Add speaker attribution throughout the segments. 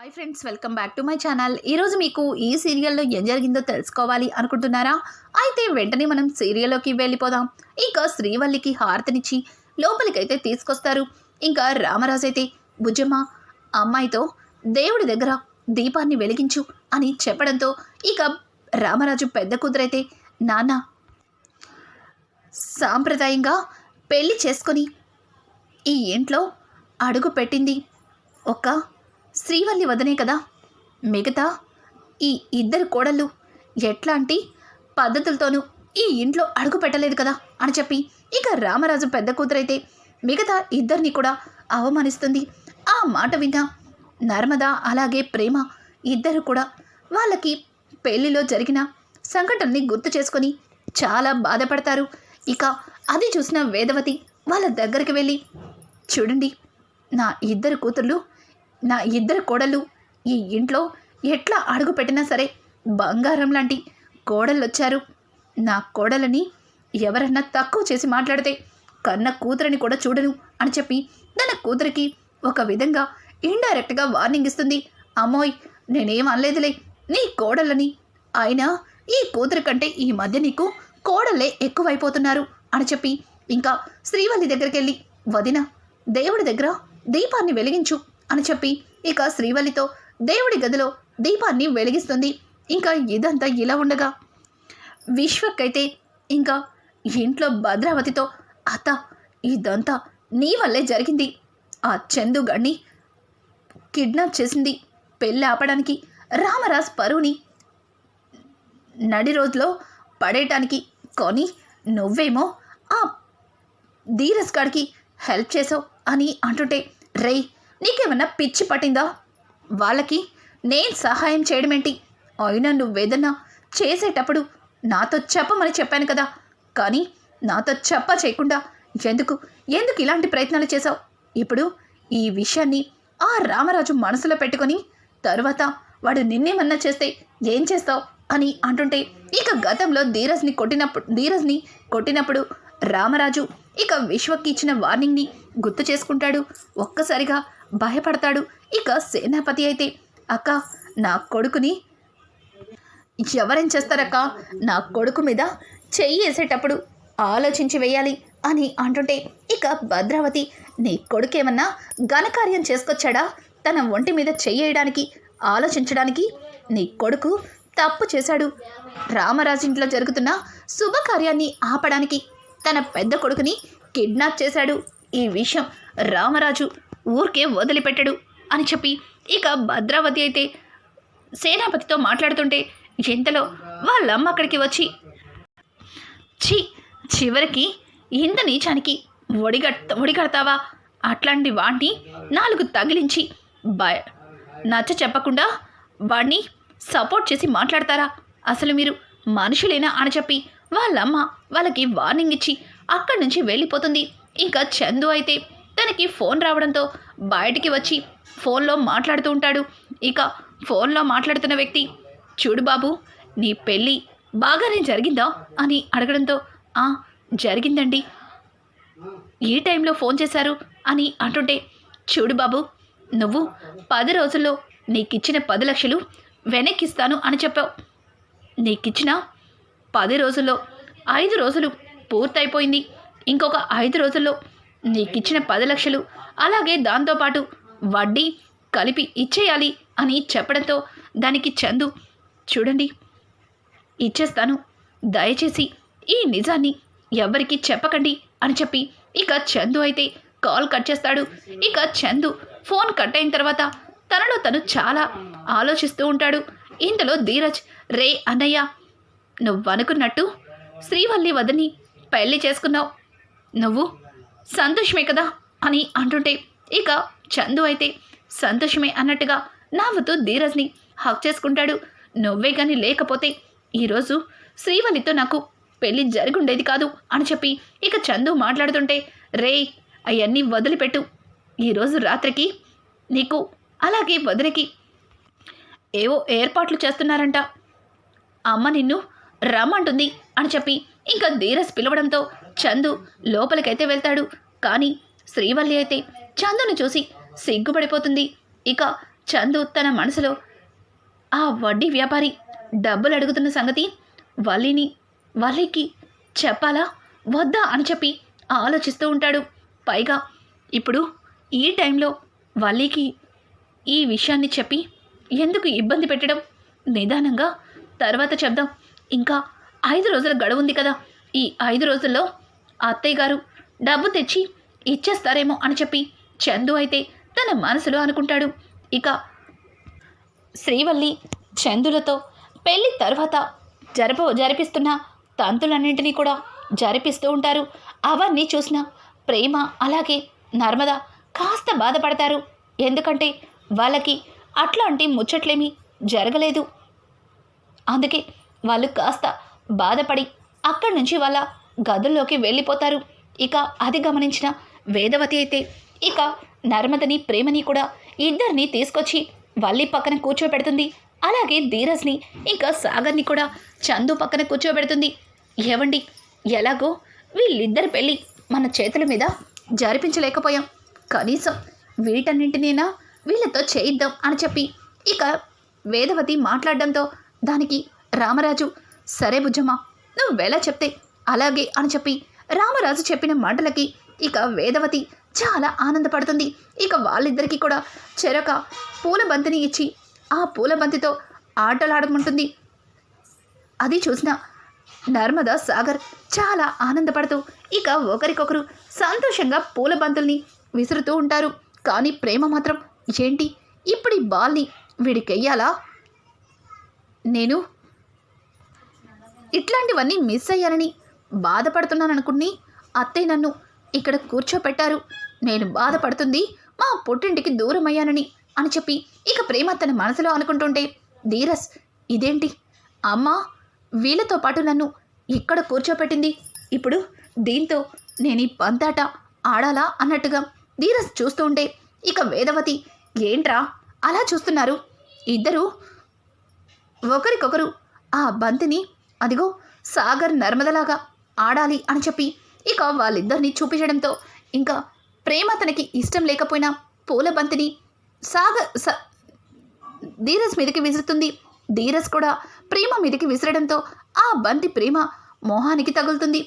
Speaker 1: Hi friends welcome back to my channel ఈరోజు మీకు ఈ సీరియల్లో ఏం జరిగిందో తెలుసుకోవాలి అనుకుంటున్నారా? అయితే వెంటనే మనం సీరియల్లోకి వెళ్ళిపోదాం. ఇంకా శ్రీవల్లికి హారతినిచ్చి లోపలికైతే తీసుకొస్తారు. ఇంకా రామరాజు అయితే భుజమ్మ అమ్మాయితో దేవుడి దగ్గర దీపాన్ని వెలిగించు అని చెప్పడంతో ఇక రామరాజు పెద్ద కూతురైతే నాన్న సాంప్రదాయంగా పెళ్ళి చేసుకొని ఈ ఇంట్లో అడుగు పెట్టింది. ఒక శ్రీవల్లి వదనే కదా. మిగతా ఈ ఇద్దరు కోడళ్ళు ఎట్లాంటి పద్ధతులతోనూ ఈ ఇంట్లో అడుగు పెట్టలేదు కదా అని చెప్పి ఇక రామరాజు పెద్ద కూతురైతే మిగతా ఇద్దరిని కూడా అవమానిస్తుంది. ఆ మాట విన్నా నర్మద అలాగే ప్రేమ ఇద్దరు కూడా వాళ్ళకి పెళ్ళిలో జరిగిన సంఘటనని గుర్తు చేసుకొని చాలా బాధపడతారు. ఇక అది చూసిన వేదవతి వాళ్ళ దగ్గరికి వెళ్ళి చూడండి నా ఇద్దరు కూతుర్లు నా ఇద్దరు కోడళ్ళు ఈ ఇంట్లో ఎట్లా అడుగు పెట్టినా సరే బంగారం లాంటి కోడళ్ళు వచ్చారు నా కోడలని ఎవరన్నా తక్కువ చేసి మాట్లాడితే కన్న కూతురని కూడా చూడను అని చెప్పి తన కూతురికి ఒక విధంగా ఇండైరెక్ట్గా వార్నింగ్ ఇస్తుంది. అమ్మోయ్ నేనేం అనలేదులే. నీ కోడళ్ళని అయినా ఈ కూతురు కంటే ఈ మధ్య నీకు కోడళ్ళే ఎక్కువైపోతున్నారు అని చెప్పి ఇంకా శ్రీవల్లి దగ్గరికి వెళ్ళి వదిన దేవుడి దగ్గర దీపాన్ని వెలిగించు. అని చెప్పి ఇక శ్రీవల్లితో దేవుడి గదిలో దీపాన్ని వెలిగిస్తుంది. ఇంకా ఇదంతా ఇలా ఉండగా విశ్వకైతే ఇంకా ఇంట్లో భద్రావతితో అత్త ఇదంతా నీ వల్లే జరిగింది. ఆ చందు కిడ్నాప్ చేసింది పెళ్ళి ఆపడానికి రామరాజ్ పరువుని నడి రోజులో పడేయటానికి. కొని నువ్వేమో ఆ ధీరస్ గాడికి హెల్ప్ చేసావు అని అంటుంటే రై నీకేమన్నా పిచ్చి పట్టిందా? వాళ్ళకి నేను సహాయం చేయడమేంటి? అయినా నువ్వేదన్నా చేసేటప్పుడు నాతో చెప్పమని చెప్పాను కదా. కానీ నాతో చెప్ప చేయకుండా ఎందుకు? ఎందుకు ఇలాంటి ప్రయత్నాలు చేశావు? ఇప్పుడు ఈ విషయాన్ని ఆ రామరాజు మనసులో పెట్టుకొని తరువాత వాడు నిన్నేమన్నా చేస్తే ఏం చేస్తావు అని అంటుంటే ఇక గతంలో ధీరజ్ని కొట్టినప్పుడు ధీరజ్ని కొట్టినప్పుడు రామరాజు ఇక విశ్వకి ఇచ్చిన వార్నింగ్ని గుర్తు చేసుకుంటాడు. ఒక్కసారిగా భయపడతాడు. ఇక సేనాపతి అయితే అక్క నా కొడుకుని ఎవరేం చేస్తారక్క? నా కొడుకు మీద చెయ్యి వేసేటప్పుడు ఆలోచించి వేయాలి అని అంటుంటే ఇక భద్రావతి నీ కొడుకేమన్నా ఘనకార్యం చేసుకొచ్చాడా? తన ఒంటి మీద చెయ్యేయడానికి ఆలోచించడానికి నీ కొడుకు తప్పు చేశాడు. రామరాజు ఇంట్లో జరుగుతున్న శుభకార్యాన్ని ఆపడానికి తన పెద్ద కొడుకుని కిడ్నాప్ చేశాడు. ఈ విషయం రామరాజు ఊరికే వదిలిపెట్టడు అని చెప్పి ఇక భద్రావతి అయితే సేనాపతితో మాట్లాడుతుంటే ఇంతలో వాళ్ళమ్మ అక్కడికి వచ్చి ఛీ చివరికి ఇంత నీచానికి ఒడిగట్ ఒడిగడతావా? అట్లాంటి వాణ్ణి నాలుగు తగిలించి భయ నచ్చ చెప్పకుండా వాణ్ణి సపోర్ట్ చేసి మాట్లాడతారా? అసలు మీరు మనుషులేనా? అని చెప్పి వాళ్ళమ్మ వాళ్ళకి వార్నింగ్ ఇచ్చి అక్కడి నుంచి వెళ్ళిపోతుంది. ఇంకా చందు అయితే తనకి ఫోన్ రావడంతో బయటికి వచ్చి ఫోన్లో మాట్లాడుతూ ఉంటాడు. ఇక ఫోన్లో మాట్లాడుతున్న వ్యక్తి చూడు బాబు నీ పెళ్ళి బాగానే జరిగిందా? అని అడగడంతో "ఆ, జరిగిందండి. ఈ టైంలో ఫోన్ చేశారు అని అంటుంటే చూడు బాబు నువ్వు పది రోజుల్లో నీకిచ్చిన పది లక్షలు వెనక్కిస్తాను అని చెప్పావు. నీకిచ్చిన పది రోజుల్లో ఐదు రోజులు పూర్తయిపోయింది. ఇంకొక ఐదు రోజుల్లో నీకిచ్చిన పది లక్షలు. అలాగే దాంతోపాటు వడ్డీ కలిపి ఇచ్చేయాలి అని చెప్పడంతో దానికి చందు చూడండి ఇచ్చేస్తాను. దయచేసి ఈ నిజాన్ని ఎవరికి చెప్పకండి అని చెప్పి ఇక చందు అయితే కాల్ కట్ చేస్తాడు. ఇక చందు ఫోన్ కట్ అయిన తర్వాత తనలో తను చాలా ఆలోచిస్తూ ఉంటాడు. ఇంతలో ధీరజ్ రే అన్నయ్య నువ్వనుకున్నట్టు శ్రీవల్లి వదిని పెళ్ళి చేసుకున్నావు. నువ్వు సంతోషమే కదా అని అంటుంటే ఇక చందు అయితే సంతోషమే అన్నట్టుగా నవ్వుతూ ధీరజ్ని హక్ చేసుకుంటాడు. నువ్వే కానీ లేకపోతే ఈరోజు శ్రీవనితో నాకు పెళ్ళి జరుగుండేది కాదు అని చెప్పి ఇక చందు మాట్లాడుతుంటే రే అవన్నీ వదిలిపెట్టు. ఈరోజు రాత్రికి నీకు అలాగే వదిలికి ఏవో ఏర్పాట్లు చేస్తున్నారంట. అమ్మ నిన్ను రమ్మంటుంది అని చెప్పి ఇంకా ధీరస్ పిలవడంతో చందు లోపలికైతే వెళ్తాడు. కానీ శ్రీవల్లి అయితే చందును చూసి సిగ్గుపడిపోతుంది. ఇక చందు తన మనసులో ఆ వడ్డీ వ్యాపారి డబ్బులు అడుగుతున్న సంగతి వల్లిని వల్లికి చెప్పాలా? వద్దా? అని చెప్పి ఆలోచిస్తూ ఉంటాడు. పైగా ఇప్పుడు ఈ టైంలో వల్లికి ఈ విషయాన్ని చెప్పి ఎందుకు ఇబ్బంది పెట్టడం? నిదానంగా తర్వాత చెప్దాం. ఇంకా ఐదు రోజుల గడువు ఉంది కదా. ఈ ఐదు రోజుల్లో అత్తయ్య గారు డబ్బు తెచ్చి ఇచ్చేస్తారేమో అని చెప్పి చందు అయితే తన మనసులో అనుకుంటాడు. ఇక శ్రీవల్లి చందులతో పెళ్ళి తర్వాత జరప జరిపిస్తున్న తంతులన్నింటినీ కూడా జరిపిస్తూ ఉంటారు. అవన్నీ చూసిన ప్రేమ అలాగే నర్మద కాస్త బాధపడతారు. ఎందుకంటే వాళ్ళకి అట్లాంటి ముచ్చట్లేమీ జరగలేదు. అందుకే వాళ్ళు కాస్త బాధపడి అక్కడి నుంచి వాళ్ళ గదుల్లోకి వెళ్ళిపోతారు. ఇక అది గమనించిన వేదవతి అయితే ఇక నర్మదని ప్రేమని కూడా ఇద్దరిని తీసుకొచ్చి వల్లి పక్కన కూర్చోబెడుతుంది. అలాగే ధీరజ్ని ఇంకా సాగర్ని కూడా చందు పక్కన కూర్చోబెడుతుంది. ఏవండి? ఎలాగో వీళ్ళిద్దరి పెళ్ళి మన చేతుల మీద జరిపించలేకపోయాం. కనీసం వీటన్నింటినైనా వీళ్ళతో చేయిద్దాం అని చెప్పి ఇక వేదవతి మాట్లాడడంతో దానికి రామరాజు సరే బుజ్జమ్మ నువ్వు వేళ చెప్తే అలాగే అని చెప్పి రామరాజు చెప్పిన మాటలకి ఇక వేదవతి చాలా ఆనందపడుతుంది. ఇక వాళ్ళిద్దరికీ కూడా చెరక పూలబంతిని ఇచ్చి ఆ పూలబంతితో ఆటలాడమంటుంది అది చూసిన నర్మదా సాగర్ చాలా ఆనందపడుతూ ఇక ఒకరికొకరు సంతోషంగా పూలబంతుల్ని విసురుతూ ఉంటారు. కానీ ప్రేమ మాత్రం ఏంటి? ఇప్పుడు ఈ బాల్ని వీడికెయ్యాలా? నేను ఇట్లాంటివన్నీ మిస్ అయ్యానని బాధపడుతున్నాను అనుకుని అత్తయ్య నన్ను ఇక్కడ కూర్చోపెట్టారు. నేను బాధపడుతుంది మా పుట్టింటికి దూరం అయ్యానని అని చెప్పి ఇక ప్రేమ తన మనసులో అనుకుంటుంటే ధీరస్ ఇదేంటి? అమ్మ వీళ్ళతో పాటు నన్ను ఇక్కడ కూర్చోపెట్టింది. ఇప్పుడు దీంతో నేను ఈ పంతాట ఆడాలా అన్నట్టుగా ధీరస్ చూస్తూ ఉంటే ఇక వేదవతి ఏంట్రా? అలా చూస్తున్నారు. ఇద్దరు ఒకరికొకరు ఆ బంతిని అదిగో సాగర్ నర్మదలాగా ఆడాలి అని చెప్పి ఇక వాళ్ళిద్దరిని చూపించడంతో ఇంకా ప్రేమ తనకి ఇష్టం లేకపోయినా పూల బంతిని సాగర్ స ధీరస్ మీదకి విసురుతుంది. ధీరస్ కూడా ప్రేమ మీదకి విసరడంతో ఆ బంతి ప్రేమ మోహానికి తగులుతుంది.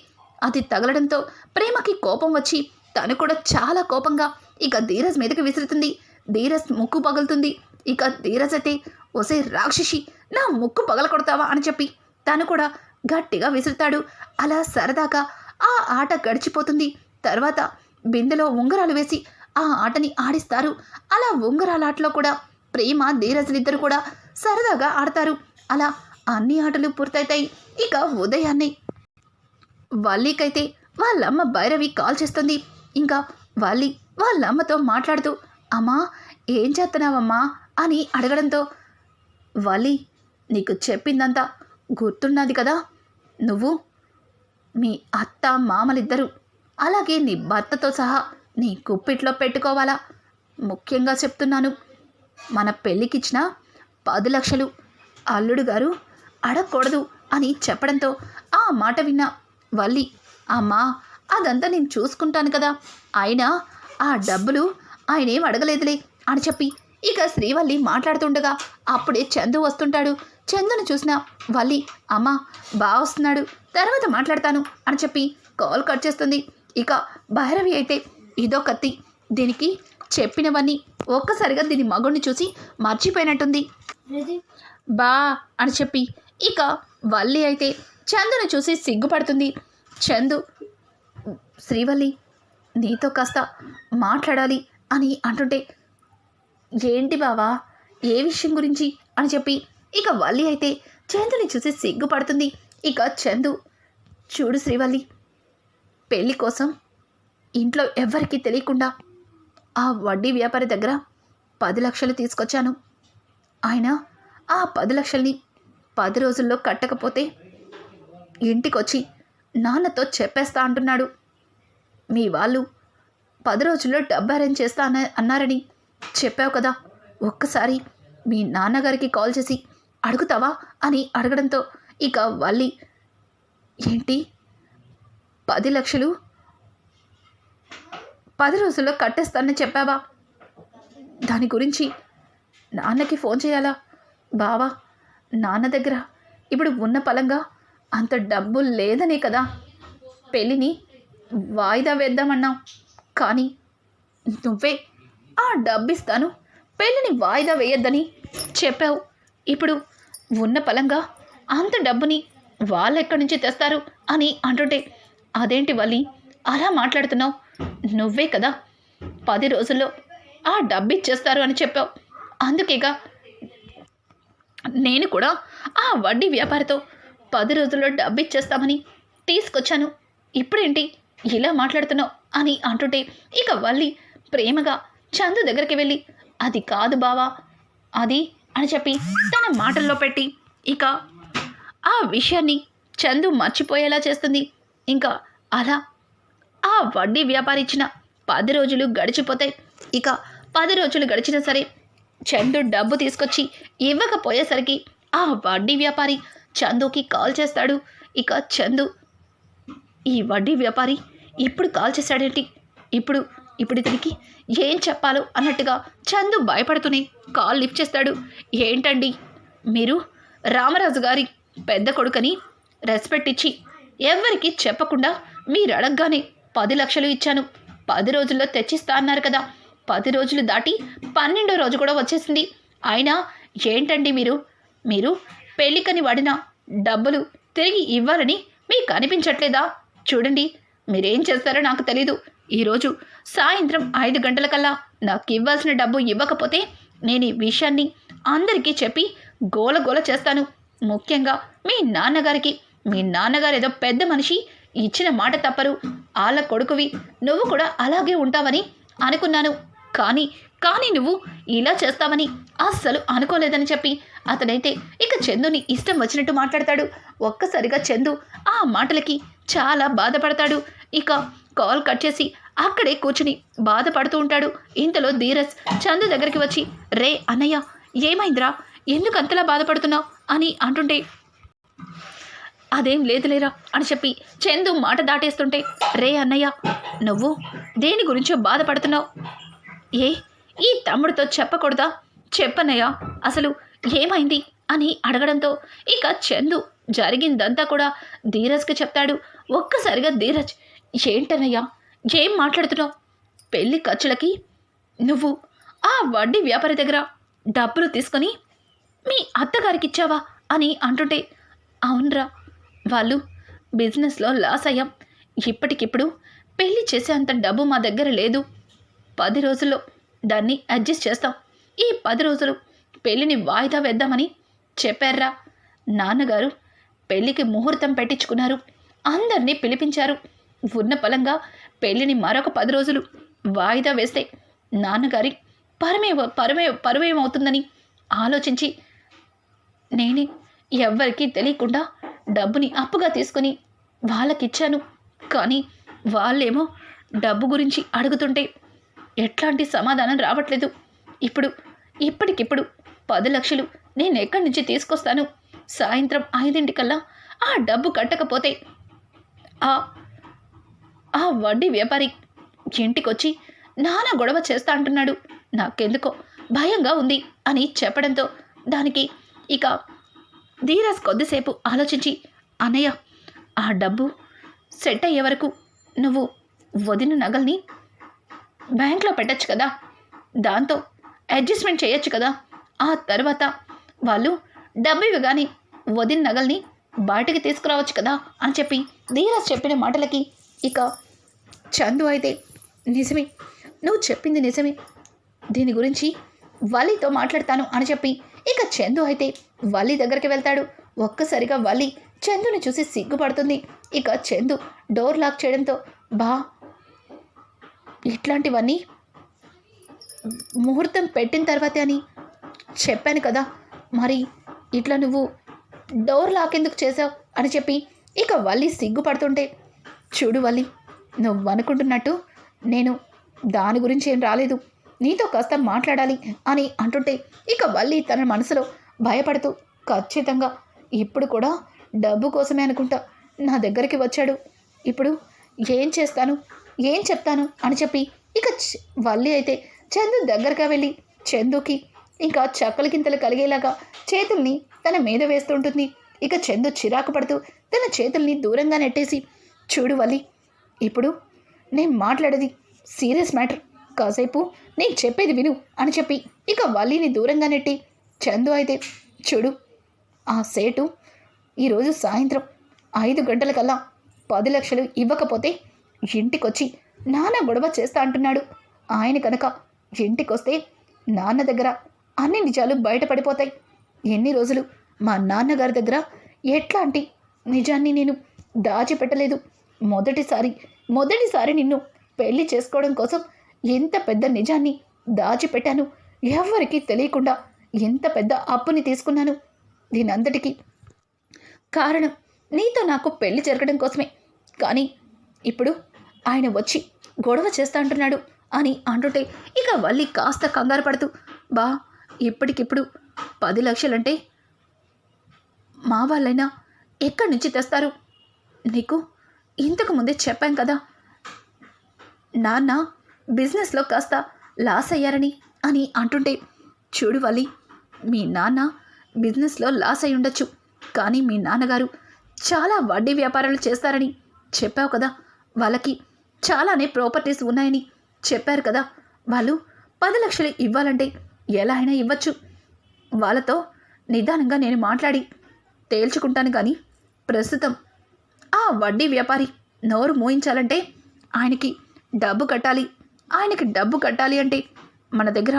Speaker 1: అది తగలడంతో ప్రేమకి కోపం వచ్చి తను కూడా చాలా కోపంగా ఇక ధీరస్ మీదకి విసురుతుంది. ధీరస్ ముక్కు పగులుతుంది. ఇక ధీరస్ అయితే ఒసే రాక్షసి నా ముక్కు పగల కొడతావా అని చెప్పి తను కూడా గట్టిగా విసురుతాడు. అలా సరదాగా ఆ ఆట గడిచిపోతుంది. తర్వాత బిందెలో ఉంగరాలు వేసి ఆ ఆటని ఆడిస్తారు. అలా ఉంగరాలాటలో కూడా ప్రేమ ధీరజులిద్దరు కూడా సరదాగా ఆడతారు. అలా అన్ని ఆటలు పూర్తయితాయి ఇక ఉదయాన్నే వల్లికైతే వాళ్ళమ్మ భైరవి కాల్ చేస్తుంది. ఇంకా వల్లి వాళ్ళమ్మతో మాట్లాడుతూ అమ్మా ఏం చేస్తున్నావమ్మా? అని అడగడంతో వల్లి నీకు చెప్పిందంతా గుర్తున్నది కదా? నువ్వు మీ అత్త మామలిద్దరూ అలాగే నీ భర్తతో సహా నీ కుప్పిట్లో పెట్టుకోవాలా? ముఖ్యంగా చెప్తున్నాను మన పెళ్ళికిచ్చిన పది లక్షలు అల్లుడు గారు అడగకూడదు అని చెప్పడంతో ఆ మాట విన్న వల్లి అమ్మా అదంతా నేను చూసుకుంటాను కదా. అయినా ఆ డబ్బులు ఆయనేం అడగలేదులే అని చెప్పి ఇక శ్రీవల్లి మాట్లాడుతుండగా అప్పుడే చందు వస్తుంటాడు. చందును చూసిన వల్లి అమ్మ బాగా వస్తున్నాడు తర్వాత మాట్లాడతాను అని చెప్పి కాల్ కట్ చేస్తుంది. ఇక భైరవి అయితే ఇదో కత్తి దీనికి చెప్పినవన్నీ ఒక్కసారిగా దీని మగుడిని చూసి మర్చిపోయినట్టుంది. బా అని చెప్పి ఇక వల్లి అయితే చందును చూసి సిగ్గుపడుతుంది. చందు శ్రీవల్లి నీతో కాస్త మాట్లాడాలి అని అంటుంటే ఏంటి బావా ఏ విషయం గురించి అని చెప్పి ఇక వల్లి అయితే చందుని చూసి సిగ్గుపడుతుంది. ఇక చందు చూడు శ్రీవల్లి పెళ్ళి కోసం ఇంట్లో ఎవ్వరికీ తెలియకుండా ఆ వడ్డీ వ్యాపారి దగ్గర పది లక్షలు తీసుకొచ్చాను. ఆయన ఆ పది లక్షల్ని పది రోజుల్లో కట్టకపోతే ఇంటికొచ్చి నాన్నతో చెప్పేస్తా అంటున్నాడు. మీ వాళ్ళు పది రోజుల్లో డబ్బు అరేంజ్ చేస్తా అన్న అన్నారని చెప్పావు కదా. ఒక్కసారి మీ నాన్నగారికి కాల్ చేసి అడుగుతావా అని అడగడంతో ఇక వల్లి ఏంటి? పది లక్షలు? పది రోజుల్లో కట్టేస్తానని చెప్పావా? దాని గురించి నాన్నకి ఫోన్ చేయాలా? బావా నాన్న దగ్గర ఇప్పుడు ఉన్న పలంగా అంత డబ్బు లేదనే కదా. పెళ్ళిని వాయిదా వేద్దామన్నావు. కానీ నువ్వే ఆ డబ్బు ఇస్తాను పెళ్ళిని వాయిదా వేయొద్దని చెప్పావు. ఇప్పుడు ఉన్న పలంగా అంత డబ్బుని వాళ్ళు ఎక్కడి నుంచి తెస్తారు అని అంటుంటే అదేంటి వల్లి? అలా మాట్లాడుతున్నావు? నువ్వే కదా? పది రోజుల్లో ఆ డబ్బు ఇచ్చేస్తారు అని చెప్పావు. అందుకేగా నేను కూడా ఆ వడ్డీ వ్యాపారితో పది రోజుల్లో డబ్బు ఇచ్చేస్తామని తీసుకొచ్చాను. ఇప్పుడేంటి? ఇలా మాట్లాడుతున్నావు? అని అంటుంటే ఇక వల్లి ప్రేమగా చందు దగ్గరికి వెళ్ళి అది కాదు బావా అది అని చెప్పి తన మాటల్లో పెట్టి ఇక ఆ విషయాన్ని చందు మర్చిపోయేలా చేస్తుంది. ఇంకా అలా ఆ వడ్డీ వ్యాపారి ఇచ్చిన పది రోజులు గడిచిపోతాయి ఇక పది రోజులు గడిచినా సరే చందు డబ్బు తీసుకొచ్చి ఇవ్వకపోయేసరికి ఆ వడ్డీ వ్యాపారి చందుకి కాల్ చేస్తాడు. ఇక చందు ఈ వడ్డీ వ్యాపారి ఇప్పుడు కాల్ చేశాడేంటి? ఇప్పుడు ఇప్పుడు ఇతనికి ఏం చెప్పాలో అన్నట్టుగా చందు భయపడుతూనే కాల్ లిఫ్ట్ చేస్తాడు. ఏంటండి? మీరు రామరాజు గారి పెద్ద కొడుకని రెస్పెక్ట్ ఇచ్చి ఎవ్వరికి చెప్పకుండా మీరు అడగగానే పది లక్షలు ఇచ్చాను. పది రోజుల్లో తెచ్చిస్తా అన్నారు కదా. పది రోజులు దాటి పన్నెండో రోజు కూడా వచ్చేసింది. అయినా ఏంటండి మీరు? మీరు పెళ్ళికని వాడిన డబ్బులు తిరిగి ఇవ్వాలని మీకు అనిపించట్లేదా? చూడండి మీరేం చేస్తారో నాకు తెలీదు. ఈరోజు సాయంత్రం ఐదు గంటలకల్లా నాకు ఇవ్వాల్సిన డబ్బు ఇవ్వకపోతే నేను ఈ విషయాన్ని అందరికీ చెప్పి గోల గోల చేస్తాను. ముఖ్యంగా మీ నాన్నగారికి. మీ నాన్నగారు ఏదో పెద్ద మనిషి ఇచ్చిన మాట తప్పరు. వాళ్ళ కొడుకువి నువ్వు కూడా అలాగే ఉంటావని అనుకున్నాను. కానీ కానీ నువ్వు ఇలా చేస్తావని అస్సలు అనుకోలేదని చెప్పి అతనైతే ఇక చందుని ఇష్టం వచ్చినట్టు మాట్లాడతాడు. ఒక్కసారిగా చందు ఆ మాటలకి చాలా బాధపడతాడు. ఇక కాల్ కట్ చేసి అక్కడే కూర్చుని బాధపడుతూ ఉంటాడు. ఇంతలో ధీరజ్ చందు దగ్గరికి వచ్చి రే అన్నయ్య ఏమైందిరా? ఎందుకు అంతలా బాధపడుతున్నావు? అని అంటుంటే అదేం లేదులేరా అని చెప్పి చందు మాట దాటేస్తుంటే రే అన్నయ్య నువ్వు దేని గురించో బాధపడుతున్నావు? ఏ ఈ తమ్ముడితో చెప్పకూడదా? చెప్పన్నయ్య అసలు ఏమైంది? అని అడగడంతో ఇక చందు జరిగిందంతా కూడా ధీరజ్కి చెప్తాడు. ఒక్కసారిగా ధీరజ్ ఏంటన్నయ్యా? ఏం మాట్లాడుతున్నావు? పెళ్ళి ఖర్చులకి నువ్వు ఆ వడ్డీ వ్యాపారి దగ్గర డబ్బులు తీసుకొని మీ అత్తగారికి ఇచ్చావా అని అంటుంటే అవునరా వాళ్ళు బిజినెస్లో లాస్ అయ్యాం. ఇప్పటికిప్పుడు పెళ్ళి చేసేంత డబ్బు మా దగ్గర లేదు. పది రోజుల్లో దాన్ని అడ్జస్ట్ చేస్తాం. ఈ పది రోజులు పెళ్ళిని వాయిదా వేద్దామని చెప్పారా నాన్నగారు పెళ్ళికి ముహూర్తం పెట్టించుకున్నారు. అందరినీ పిలిపించారు. ఉన్న ఫలంగా పెళ్ళిని మరొక పది రోజులు వాయిదా వేస్తే నాన్నగారి పరమే పరమే పరువేమవుతుందని ఆలోచించి నేనే ఎవ్వరికీ తెలియకుండా డబ్బుని అప్పుగా తీసుకుని వాళ్ళకిచ్చాను. కానీ వాళ్ళేమో డబ్బు గురించి అడుగుతుంటే ఎట్లాంటి సమాధానం రావట్లేదు. ఇప్పుడు ఇప్పటికిప్పుడు పది లక్షలు నేను ఎక్కడి నుంచి తీసుకొస్తాను? సాయంత్రం ఐదింటికల్లా ఆ డబ్బు కట్టకపోతే ఆ ఆ వడ్డీ వ్యాపారి ఇంటికొచ్చి నానా గొడవ చేస్తా అంటున్నాడు. నాకెందుకో భయంగా ఉంది అని చెప్పడంతో దానికి ఇక ధీరస్ కొద్దిసేపు ఆలోచించి అన్నయ్య ఆ డబ్బు సెట్ అయ్యే వరకు నువ్వు వదిన నగల్ని బ్యాంక్లో పెట్టచ్చు కదా. దాంతో అడ్జస్ట్మెంట్ చేయొచ్చు కదా. ఆ తర్వాత వాళ్ళు డబ్బు కానీ వదిన నగల్ని బయటకి తీసుకురావచ్చు కదా అని చెప్పి ధీరస్ చెప్పిన మాటలకి ఇక చందు అయితే నిజమే. నువ్వు చెప్పింది నిజమే. దీని గురించి వల్లితో మాట్లాడతాను అని చెప్పి ఇక చందు అయితే వల్లి దగ్గరికి వెళ్తాడు. ఒక్కసారిగా వల్లి చందుని చూసి సిగ్గుపడుతుంది. ఇక చందు డోర్ లాక్ చేయడంతో బా ఇట్లాంటివన్నీ ముహూర్తం పెట్టిన తర్వాతే అని చెప్పాను కదా. మరి ఇట్లా నువ్వు డోర్ లాక్ ఎందుకు చేసావు అని చెప్పి ఇక వల్లి సిగ్గుపడుతుంటే చూడు వల్లి నువ్వు అనుకుంటున్నట్టు నేను దాని గురించి ఏం రాలేదు. నీతో కాస్త మాట్లాడాలి అని అంటుంటే ఇక వల్లి తన మనసులో భయపడుతూ ఖచ్చితంగా ఇప్పుడు కూడా డబ్బు కోసమే అనుకుంటా. నా దగ్గరికి వచ్చాడు. ఇప్పుడు ఏం చేస్తాను? ఏం చెప్తాను? అని చెప్పి ఇక వల్లి అయితే చందు దగ్గరగా వెళ్ళి చందుకి ఇంకా చక్కల గింతలు కలిగేలాగా చేతుల్ని తన మీద వేస్తుంటుంది ఇక చందు చిరాకు పడుతూ తన చేతుల్ని దూరంగా నెట్టేసి చూడు వల్లి ఇప్పుడు నేను మాట్లాడేది సీరియస్ మ్యాటర్. కాసేపు నేను చెప్పేది విను అని చెప్పి ఇక వల్లిని దూరంగా నెట్టి చందు అయితే చూడు ఆ సేటు ఈరోజు సాయంత్రం ఐదు గంటలకల్లా పది లక్షలు ఇవ్వకపోతే ఇంటికొచ్చి నాన్న గొడవ చేస్తా అంటున్నాడు. ఆయన కనుక ఇంటికొస్తే నాన్న దగ్గర అన్ని నిజాలు బయటపడిపోతాయి. ఎన్ని రోజులు మా నాన్నగారి దగ్గర ఎట్లాంటి నిజాన్ని నేను దాచిపెట్టలేదు. మొదటిసారి మొదటిసారి నిన్ను పెళ్ళి చేసుకోవడం కోసం ఎంత పెద్ద నిజాన్ని దాచిపెట్టాను ఎవరికీ తెలియకుండా ఎంత పెద్ద అప్పుని తీసుకున్నాను. దీనంతటికీ కారణం నీతో నాకు పెళ్ళి జరగడం కోసమే. కానీ ఇప్పుడు ఆయన వచ్చి గొడవ చేస్తా అంటున్నాడు అని అంటుంటే ఇక వల్లి కాస్త కంగారు పడుతూ బా ఇప్పటికిప్పుడు పది లక్షలంటే మా వాళ్ళైనా ఎక్కడి నుంచి తెస్తారు? నీకు ఇంతకు ముందే చెప్పాం కదా. నాన్న బిజినెస్లో కాస్త లాస్ అయ్యారని అని అంటుంటే చూడు వాలి మీ నాన్న బిజినెస్లో లాస్ అయి ఉండొచ్చు కానీ మీ నాన్నగారు చాలా వడ్డీ వ్యాపారాలు చేస్తారని చెప్పావు కదా. వాళ్ళకి చాలానే ప్రాపర్టీస్ ఉన్నాయని చెప్పారు కదా. వాళ్ళు పది లక్షలు ఇవ్వాలంటే ఎలా అయినా ఇవ్వచ్చు. వాళ్ళతో నిదానంగా నేను మాట్లాడి తేల్చుకుంటాను కానీ ప్రస్తుతం ఆ వడ్డీ వ్యాపారి నోరు మోయించాలంటే ఆయనకి డబ్బు కట్టాలి. ఆయనకి డబ్బు కట్టాలి అంటే మన దగ్గర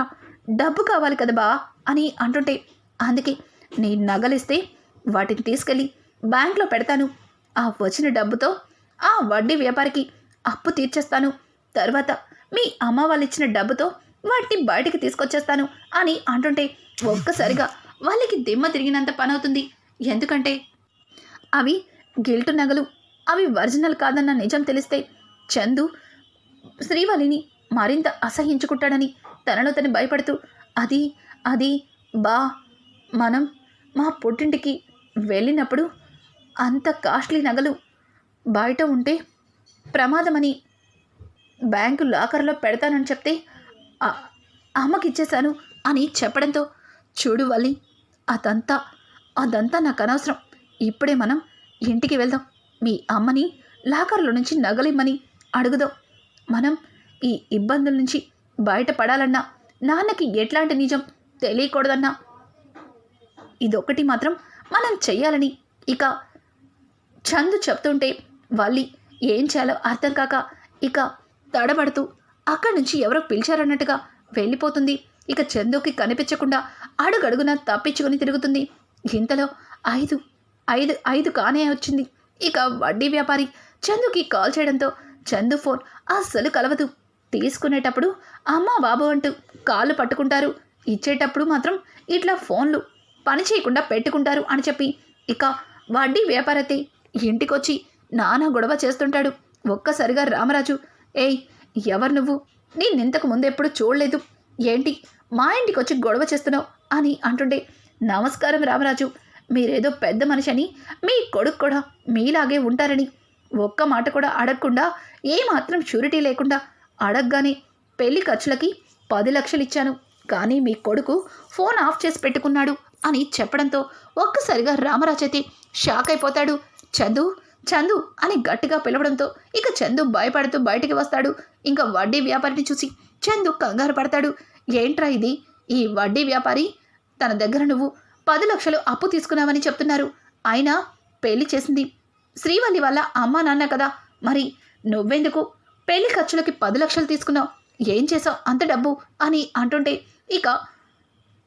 Speaker 1: డబ్బు కావాలి కదా బా అని అంటుంటే అందుకే నీ నగలిస్తే వాటిని తీసుకెళ్ళి బ్యాంక్లో పెడతాను. ఆ వచ్చిన డబ్బుతో ఆ వడ్డీ వ్యాపారికి అప్పు తీర్చేస్తాను. తర్వాత మీ అమ్మ వాళ్ళు ఇచ్చిన డబ్బుతో వాటిని బయటికి తీసుకొచ్చేస్తాను అని అంటుంటే ఒక్కసారిగా వాళ్ళకి దిమ్మ తిరిగినంత పని అవుతుంది ఎందుకంటే అవి గిల్టు నగలు అవి ఒరిజినల్ కాదన్న నిజం తెలిస్తే చందు శ్రీవలిని మరింత అసహించుకుంటాడని తనలో తను భయపడుతూ అది అది బా మనం మా పుట్టింటికి వెళ్ళినప్పుడు అంత కాస్ట్లీ నగలు బయట ఉంటే ప్రమాదమని బ్యాంకు లాకర్లో పెడతానని చెప్తే అమ్మకిచ్చేశాను అని చెప్పడంతో చూడు వల్లి అదంతా అదంతా నాకు అనవసరం. ఇప్పుడే మనం ఇంటికి వెళ్దాం. మీ అమ్మని లాకర్లో నుంచి నగలిమ్మని అడుగుదాం. మనం ఈ ఇబ్బందుల నుంచి బయటపడాలన్నా నాన్నకి ఎట్లాంటి నిజం తెలియకూడదన్నా. ఇదొక్కటి మాత్రం మనం చెయ్యాలని ఇక చందు చెప్తుంటే వల్లి ఏం చేయాలో అర్థం కాక ఇక తడబడుతూ అక్కడి నుంచి ఎవరో పిలిచారన్నట్టుగా వెళ్ళిపోతుంది. ఇక చందుకి కనిపించకుండా అడుగడుగున తప్పించుకొని తిరుగుతుంది. ఇంతలో ఐదు ఐదు ఐదు కానే వచ్చింది. ఇక వడ్డీ వ్యాపారి చందుకి కాల్ చేయడంతో చందు ఫోన్ అస్సలు కలవదు. తీసుకునేటప్పుడు అమ్మ బాబు అంటూ కాళ్ళు పట్టుకుంటారు. ఇచ్చేటప్పుడు మాత్రం ఇట్లా ఫోన్లు పని చేయకుండా పెట్టుకుంటారు అని చెప్పి ఇక వడ్డీ వ్యాపారతి ఇంటికొచ్చి నానా గొడవ చేస్తుంటాడు. ఒక్కసారిగా రామరాజు ఏయ్ ఎవరు నువ్వు? నేనింతకు ముందు ఎప్పుడు చూడలేదు. ఏంటి మా ఇంటికి వచ్చి గొడవ చేస్తున్నావు? అని అంటుండే నమస్కారం రామరాజు. మీరేదో పెద్ద మనిషి అని మీ కొడుకు కూడా మీలాగే ఉంటారని ఒక్క మాట కూడా అడగకుండా ఏమాత్రం షూరిటీ లేకుండా అడగగానే పెళ్ళి ఖర్చులకి పది లక్షలు ఇచ్చాను. కానీ మీ కొడుకు ఫోన్ ఆఫ్ చేసి పెట్టుకున్నాడు అని చెప్పడంతో ఒక్కసారిగా రామరాచతి షాక్ అయిపోతాడు. చందు చందు అని గట్టిగా పిలవడంతో ఇక చందు భయపడుతూ బయటికి వస్తాడు. ఇంకా వడ్డీ వ్యాపారిని చూసి చందు కంగారు పడతాడు. ఏంట్రా ఇది? ఈ వడ్డీ వ్యాపారి తన దగ్గర నువ్వు పది లక్షలు అప్పు తీసుకున్నావని చెప్తున్నారు. అయినా పెళ్ళి చేసింది శ్రీవల్లి వల్ల అమ్మా నాన్న కదా. మరి నువ్వెందుకు పెళ్ళి ఖర్చులకి పది లక్షలు తీసుకున్నావు? ఏం చేసావు అంత డబ్బు అని అంటుంటే ఇక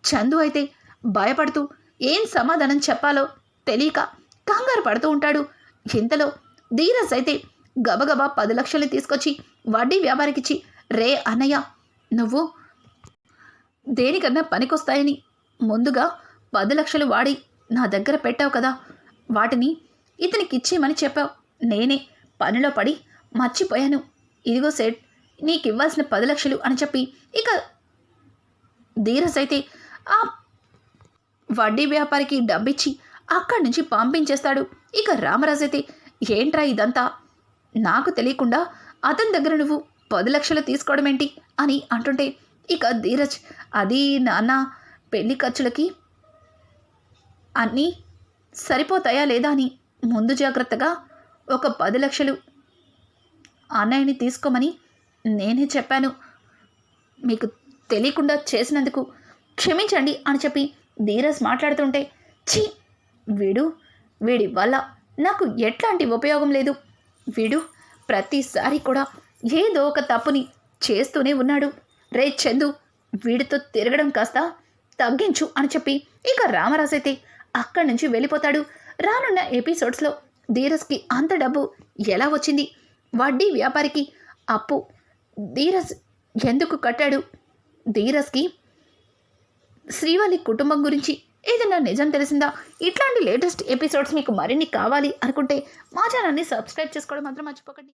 Speaker 1: చందు అయితే భయపడుతూ ఏం సమాధానం చెప్పాలో తెలియక కంగారు పడుతూ ఉంటాడు. ఇంతలో ధీరస్ అయితే గబగబా పది లక్షలు తీసుకొచ్చి వడ్డీ వ్యాపారికిచ్చి రే అన్నయ్య నువ్వు దేనికన్నా పనికొస్తాయని ముందుగా పది లక్షలు వాడి నా దగ్గర పెట్టావు కదా వాటిని ఇతనికి ఇచ్చేయమని చెప్పావు. నేనే పనిలో పడి మర్చిపోయాను. ఇదిగో సెట్ నీకు ఇవ్వాల్సిన పది లక్షలు అని చెప్పి ఇక ధీరస్ అయితే ఆ వడ్డీ వ్యాపారికి డబ్బిచ్చి అక్కడి నుంచి పంపించేస్తాడు. ఇక రామరాజు అయితే ఏంట్రా ఇదంతా? నాకు తెలియకుండా అతని దగ్గర నువ్వు పది లక్షలు తీసుకోవడం ఏంటి అని అంటుంటే ఇక ధీరజ్ అది నాన్న పెళ్ళి ఖర్చులకి అన్నీ సరిపోతాయా లేదా అని ముందు జాగ్రత్తగా ఒక పది లక్షలు అన్నయ్యని తీసుకోమని నేనే చెప్పాను. మీకు తెలియకుండా చేసినందుకు క్షమించండి అని చెప్పి ధీరస్ మాట్లాడుతుంటే ఛీ! వీడు వీడి వల్ల నాకు ఎట్లాంటి ఉపయోగం లేదు. వీడు ప్రతిసారి కూడా ఏదో ఒక తప్పుని చేస్తూనే ఉన్నాడు. రే చందు వీడితో తిరగడం కాస్త తగ్గించు అని చెప్పి ఇక రామరాజైతే అక్కడి నుంచి వెళ్ళిపోతాడు. రానున్న ఎపిసోడ్స్లో ధీరజ్కి అంత డబ్బు ఎలా వచ్చింది? వడ్డీ వ్యాపారికి అప్పు ధీరజ్ ఎందుకు కట్టాడు? ధీరజ్కి శ్రీవల్లి కుటుంబం గురించి ఏదైనా నిజం తెలిసిందా? ఇట్లాంటి లేటెస్ట్ ఎపిసోడ్స్ మీకు మరిన్ని కావాలి అనుకుంటే మా ఛానల్ని సబ్స్క్రైబ్ చేసుకోవడం మాత్రం మర్చిపోకండి.